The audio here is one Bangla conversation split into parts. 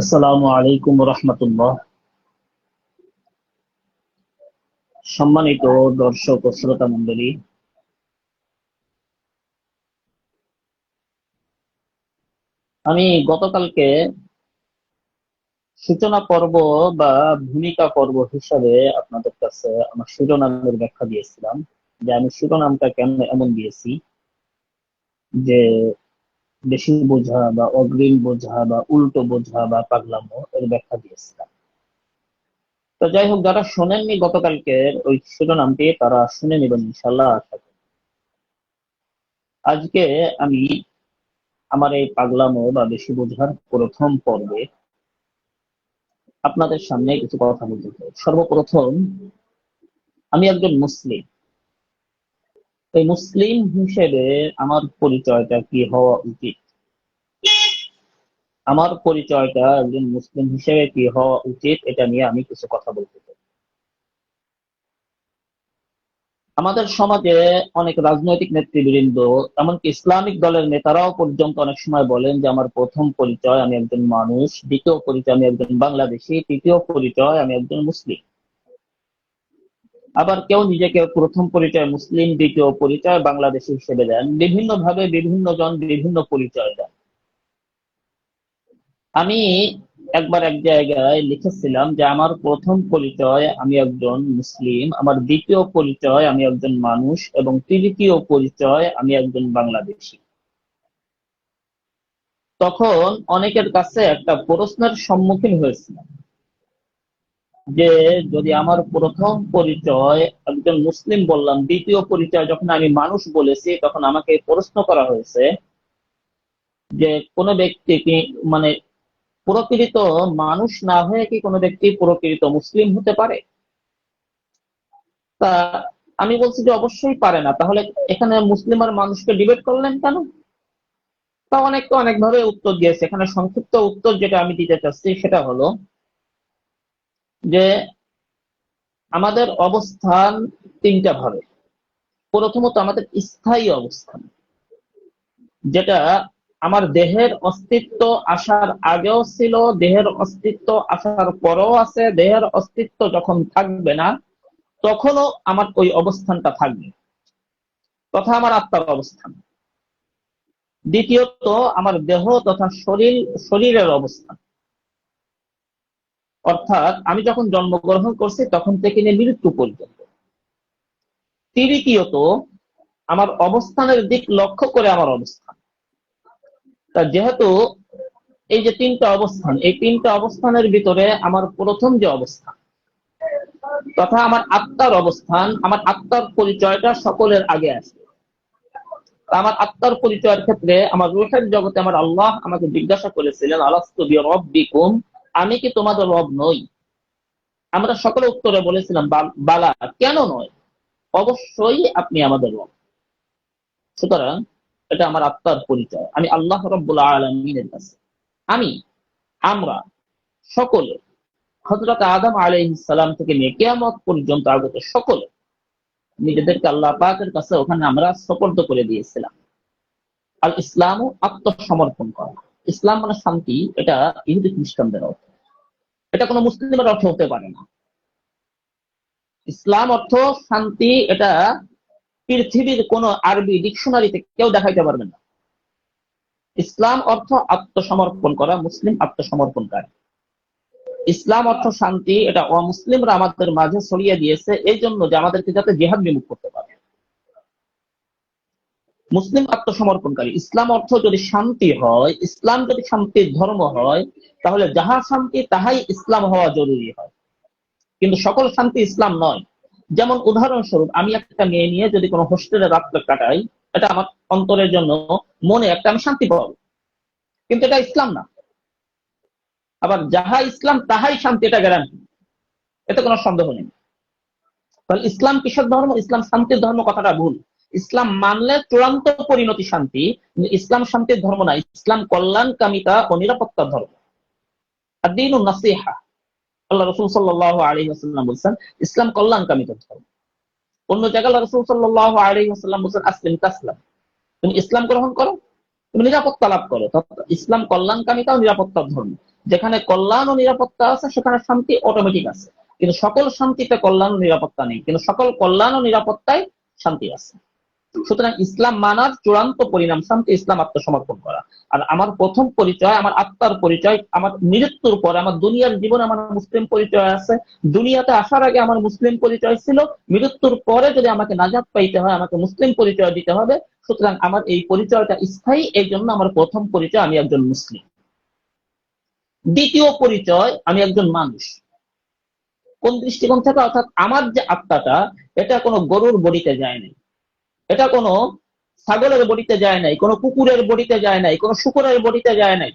আসসালামু আলাইকুম রহমতুল্লাহ। সম্মানিত দর্শক ও শ্রোতা মন্ডলী আমি গতকালকে সূচনা পর্ব বা ভূমিকা পর্ব হিসাবে আপনাদের কাছে আমার শিরোনামের ব্যাখ্যা দিয়েছিলাম যে আমি শিরোনামটা কেন এমন দিয়েছি। যে বেশি বোঝা বা অগ্রিম বোঝা বা উল্টো বোঝা বা পাগলামো, এর ব্যাখ্যা দিয়েছিলাম। তো যাই হোক, যারা শোনেননি গতকালকের ওই শিরোনামটি, তারা শুনে নেবেন ইনশাল্লাহ আশা করি। আজকে আমি আমার এই পাগলামো বা বেশি বোঝার প্রথম পর্বে আপনাদের সামনে কিছু কথা বলতে চাই। সর্বপ্রথম, আমি একজন মুসলিম। মুসলিম হিসেবে আমার পরিচয়টা কি হওয়া উচিত? আমার পরিচয়টা একজন মুসলিম হিসেবে কি হওয়া উচিত, এটা নিয়ে আমি কিছু কথা বলতে চাই। আমাদের সমাজে অনেক রাজনৈতিক নেতৃবৃন্দ, এমনকি ইসলামিক দলের নেতারাও পর্যন্ত অনেক সময় বলেন যে, আমার প্রথম পরিচয় আমি একজন মানুষ, দ্বিতীয় পরিচয় আমি একজন বাংলাদেশি, তৃতীয় পরিচয় আমি একজন মুসলিম। আবার কেউ নিজেকে প্রথম পরিচয় মুসলিম, দ্বিতীয় পরিচয় বাংলাদেশি হিসেবে দেন বিভিন্ন ভাবে বিভিন্ন জন বিভিন্ন পরিচয় দেন আমি একবার এক জায়গায় লিখেছিলাম যে আমার প্রথম পরিচয় আমি একজন মুসলিম, আমার দ্বিতীয় পরিচয় আমি একজন মানুষ এবং তৃতীয় পরিচয় আমি একজন বাংলাদেশি। তখন অনেকের কাছে একটা প্রশ্নের সম্মুখীন হয়েছিলাম। যে যদি আমার প্রথম পরিচয় একজন মুসলিম বললাম, দ্বিতীয় পরিচয় যখন আমি মানুষ বলেছি, তখন আমাকে প্রশ্ন করা হয়েছে যে কোনো ব্যক্তি কি মানে প্রকৃত মানুষ না হয়ে কি কোনো ব্যক্তি প্রকৃত মুসলিম হতে পারে? তা আমি বলছি যে অবশ্যই পারে না। তাহলে এখানে মুসলিম আর মানুষকে ডিবেট করলেন কেন? তা অনেককে অনেকভাবে উত্তর দিয়েছে। এখানে সংক্ষিপ্ত উত্তর যেটা আমি দিতে চাচ্ছি সেটা হলো যে আমাদের অবস্থান তিনটা ভাবে প্রথমত আমাদের স্থায়ী অবস্থান, যেটা আমার দেহের অস্তিত্ব আসার আগেও ছিল, দেহের অস্তিত্ব আসার পরেও আছে, দেহের অস্তিত্ব যখন থাকবে না, তখনও আমার ওই অবস্থানটা থাকবে। তথা আমার আত্মার অবস্থান। দ্বিতীয়ত, আমার দেহ তথা শরীর, শরীরের অবস্থান। অর্থাৎ আমি যখন জন্মগ্রহণ করছি, তখন থেকে নিয়ে মৃত্যু পর্যন্ত। তৃতীয়ত, আমার অবস্থানের দিক লক্ষ্য করে আমার অবস্থান। তা যেহেতু এই যে তিনটা অবস্থান, এই তিনটা অবস্থানের ভিতরে আমার প্রথম যে অবস্থান, তথা আমার আত্মার অবস্থান, আমার আত্মার পরিচয়টা সকলের আগে আসে। আমার আত্মার পরিচয়ের ক্ষেত্রে আমার রুহের জগতে আমার আল্লাহ আমাকে জিজ্ঞাসা করেছিলেন, আলাস্তু রব্বিকুম আমি কি তোমাদের রব নই? আমরা সকলে উত্তরে বলেছিলাম, বালা কেন নয়? অবশ্যই আপনি আমাদের রব। সুতরাং এটা আমার আত্মার পরিচয়। আমি আল্লাহ রব্বুল আলমিনের কাছে। আমি, আমরা সকলে হজরত আদম আলাইসালাম থেকে নিয়ে কেয়ামত পর্যন্ত আগত সকলে, নিজেদেরকে আল্লাহ পাকের কাছে ওখানে আমরা সপর্দ করে দিয়েছিলাম। আল ইসলামও আত্মসমর্পণ করা। ইসলাম মানে শান্তি, এটা ইহুদি খ্রিস্টানদের অর্থ। এটা কোনো মুসলিমের অর্থ হতে পারে না। ইসলাম অর্থ শান্তি, এটা পৃথিবীর কোন আরবি ডিকশনারিতে কেউ দেখাইতে পারবে না। ইসলাম অর্থ আত্মসমর্পণ করা, মুসলিম আত্মসমর্পণকারী। ইসলাম অর্থ শান্তি, এটা অমুসলিমরা আমাদের মাঝে ছড়িয়ে দিয়েছে এই জন্য যে আমাদেরকে যাতে জেহাদ বিমুখ করতে পারে। মুসলিম আত্মসমর্পণকারী। ইসলাম অর্থ যদি শান্তি হয়, ইসলাম যদি শান্তির ধর্ম হয়, তাহলে যাহা শান্তি, তাহাই ইসলাম হওয়া জরুরি হয়। কিন্তু সকল শান্তি ইসলাম নয়। যেমন উদাহরণস্বরূপ, আমি একটা মেয়ে নিয়ে যদি কোনো হোস্টেলে রাত্রে কাটাই, এটা আমার অন্তরের জন্য মনে একটা আমি শান্তি পাবো। কিন্তু এটা ইসলাম না। আবার যাহা ইসলাম, তাহাই শান্তি, এটা গ্যারান্টি এতে কোনো সন্দেহ নেই। তাহলে ইসলাম কিসের ধর্ম? ইসলাম শান্তির ধর্ম কথাটা ভুল। ইসলাম মানলে চূড়ান্ত পরিণতি শান্তি, ইসলাম শান্তির ধর্ম না, ইসলাম কল্যাণ কামিতা ও নিরাপত্তার ধর্ম। দিন নাসিহা। আল্লাহ রসুল সাল্লাহ আলী আসাল্লাম বলছেন, ইসলাম কল্যাণ কামিতার ধর্ম। অন্য জায়গায় রসুল সাল্লাহ আলী আসাল্লাম বলছেন, আসলিম তাসলাম। তুমি ইসলাম গ্রহণ করো, তুমি নিরাপত্তা লাভ করো। ইসলাম কল্যাণকামিতাও নিরাপত্তার ধর্ম। যেখানে কল্যাণ ও নিরাপত্তা আছে, সেখানে শান্তি অটোমেটিক আছে। কিন্তু সকল শান্তিতে কল্যাণ ও নিরাপত্তা নেই। কিন্তু সকল কল্যাণ ও নিরাপত্তায় শান্তি আছে। সুতরাং ইসলাম মানার চূড়ান্ত পরিণাম শান্তি ইসলাম আত্মসমর্পণ করা। আর আমার প্রথম পরিচয়, আমার আত্মার পরিচয়, আমার মৃত্যুর পরে আমার দুনিয়ার জীবনে আমার মুসলিম পরিচয় আছে। দুনিয়াতে আসার আগে আমার মুসলিম পরিচয় ছিল। মৃত্যুর পরে যদি আমাকে নাজাত পাইতে হয়, আমাকে মুসলিম পরিচয় দিতে হবে। সুতরাং আমার এই পরিচয়টা স্থায়ী এই জন্য আমার প্রথম পরিচয়, আমি একজন মুসলিম। দ্বিতীয় পরিচয়, আমি একজন মানুষ। কোন দৃষ্টিকোণ থেকে? অর্থাৎ আমার যে আত্মাটা, এটা কোনো গরুর বডিতে যায় নাই। এটা কোনো ছাগলের বডিতে যায় নাই, কোনো কুকুরের বডিতে যায় নাই, কোনো শুকুরের বডিতে যায় নাই।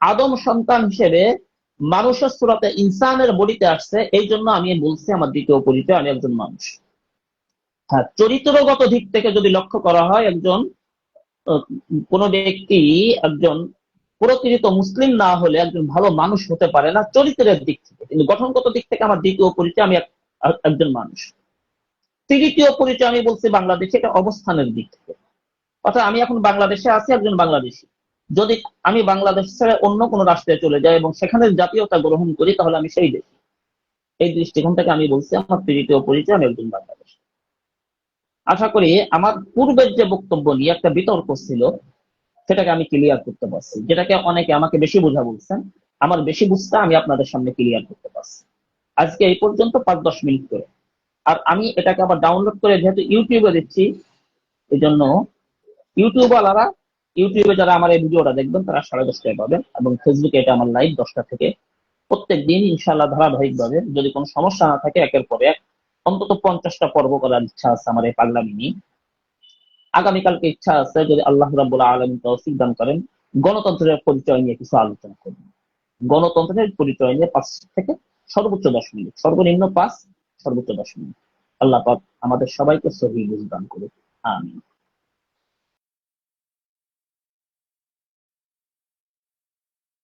আদম সন্তান হিসেবে মানুষের সুরাতে ইনসানের বডিতে আসছে, এই জন্য আমি বলছি আমার দ্বিতীয় পরিচয়, আমি একজন মানুষ। হ্যাঁ চরিত্রগত দিক থেকে যদি লক্ষ্য করা হয়, একজন কোন ব্যক্তি একজন প্রকৃত মুসলিম না হলে একজন ভালো মানুষ হতে পারে না, চরিত্রের দিক থেকে। কিন্তু গঠনগত দিক থেকে আমার দ্বিতীয় পরিচয়, আমি এক- একজন মানুষ। তৃতীয় পরিচয় আমি বলছি বাংলাদেশে এটা অবস্থানের দিক থেকে। অর্থাৎ আমি এখন বাংলাদেশে আছি, একজন বাংলাদেশি। যদি আমি বাংলাদেশ ছেড়ে অন্য কোনো রাষ্ট্রে চলে যাই এবং সেখানে জাতীয়তা গ্রহণ করি, তাহলে আমি সেই দেশি। এই দৃষ্টিকোণ থেকে আমি বলছি, আমার তৃতীয় পরিচয় আমি একজন বাংলাদেশ। আশা করি আমার পূর্বের যে বক্তব্য নিয়ে একটা বিতর্ক ছিল, সেটাকে আমি ক্লিয়ার করতে পারছি। যেটাকে অনেকে আমাকে বেশি বোঝা বলছেন, আমার বেশি বুঝতে আমি আপনাদের সামনে ক্লিয়ার করতে পারছি। আজকে এই পর্যন্ত পাঁচ দশ মিনিট করে। আর আমি এটাকে আবার ডাউনলোড করে যেহেতু ইউটিউবে দিচ্ছি এই জন্য ইউটিউবওয়ালারা ইউটিউবে যারা আমার এই ভিডিওটা দেখবেন, তারা সাড়ে দশটায় পাবেন এবং ফেসবুকে এটা আমার লাইভ দশটা থেকে প্রত্যেক দিন ইনশাল্লাহ ধারাবাহিকভাবে যদি কোনো সমস্যা না থাকে, একের পর এক অন্তত পঞ্চাশটা পর্ব করার ইচ্ছা আছে আমার এই পাগলামি নিয়ে আগামীকালকে ইচ্ছা আছে যদি আল্লাহ রাবুল আলম তৌফিক দান করেন, গণতন্ত্রের পরিচয় নিয়ে কিছু আলোচনা করব। গণতন্ত্রের পরিচয় নিয়ে পাঁচ থেকে সর্বোচ্চ দশ মিনিট, সর্বনিম্ন পাঁচ সর্বোচ্চ দশমিক আল্লাহ পাক আমাদের সবাইকে সহি বুঝদান করুক। আমিন।